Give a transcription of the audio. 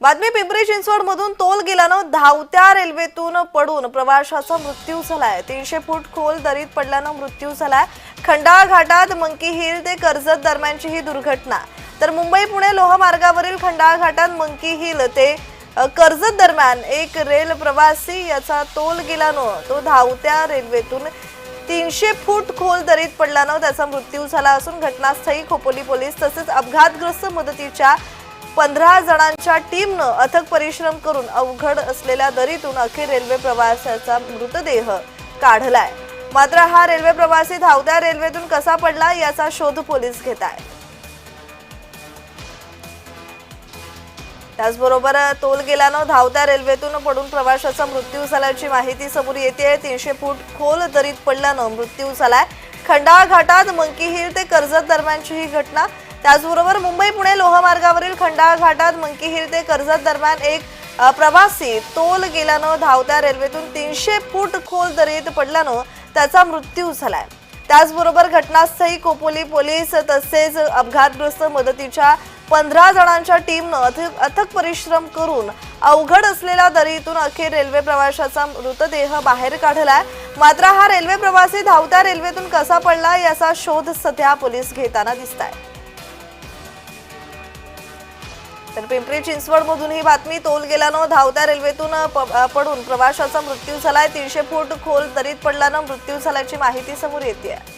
बातमी पिंपरी चिंचवड मधून तोल गेल्यानं धावत्या रेल्वेतून पडून प्रवाशाचा मृत्यू झालाय. तीनशे फूट खोल दरीत पडल्यानं मृत्यू झालाय. खंडाळा घाटात मंकी हिल ते कर्जत दरम्यानची ही दुर्घटना. तर मुंबई पुणे लोह मार्गावरील खंडाळा घाटात मंकी हिल ते कर्जत दरम्यान एक रेल प्रवासी याचा तोल गेल्यानं तो धावत्या रेल्वेतून तीनशे फूट खोल दरीत पडल्यानं त्याचा मृत्यू झाला असून घटनास्थळी खोपोली पोलीस तसेच अपघातग्रस्त मदतीच्या पंधरा जणांच्या टीमनं अथक परिश्रम करून अवघड असलेल्या दरीतून अखेर रेल्वे प्रवासाचा मृतदेह काढलाय. मात्र हा रेल्वे प्रवासी धावत्या रेल्वेतून कसा पडला याचा शोध पोलीस घेत आहे त्याचबरोबर तोल गेल्यानं धावत्या रेल्वेतून पडून प्रवाशाचा मृत्यू झाल्याची माहिती समोर येते. तीनशे फूट खोल दरीत पडल्यानं मृत्यू झालाय. खंडाळा घाटात मंकी हिल ते कर्जत दरम्यानची ही घटना त्याचबरोबर मुंबई पुणे लोहमार्गावरील खंडाळा घाटात मंकी हिल ते कर्जत दरम्यान एक प्रवासी तोल गेल्यानं धावत्या रेल्वेतून तीनशे फूट खोल दरीत पडल्यानं त्याचा मृत्यू झालाय. त्याचबरोबर घटनास्थळी कोपोली पोलीस तसेच अपघातग्रस्त मदतीच्या पंधरा जणांच्या टीमनं अथक अथक परिश्रम करून अवघड असलेल्या दरीतून अखेर रेल्वे प्रवाशाचा मृतदेह बाहेर काढलाय. मात्र हा रेल्वे प्रवासी धावत्या रेल्वेतून कसा पडला याचा शोध सध्या पोलीस घेताना दिसत आहे तर पिंपरी चिंचवडमधून ही बातमी तोल गेल्यानं धावत्या रेल्वेतून प- पडून प्रवाशाचा मृत्यू झालाय. तीनशे फूट खोल दरीत पडल्यानं मृत्यू झाल्याची माहिती समोर येते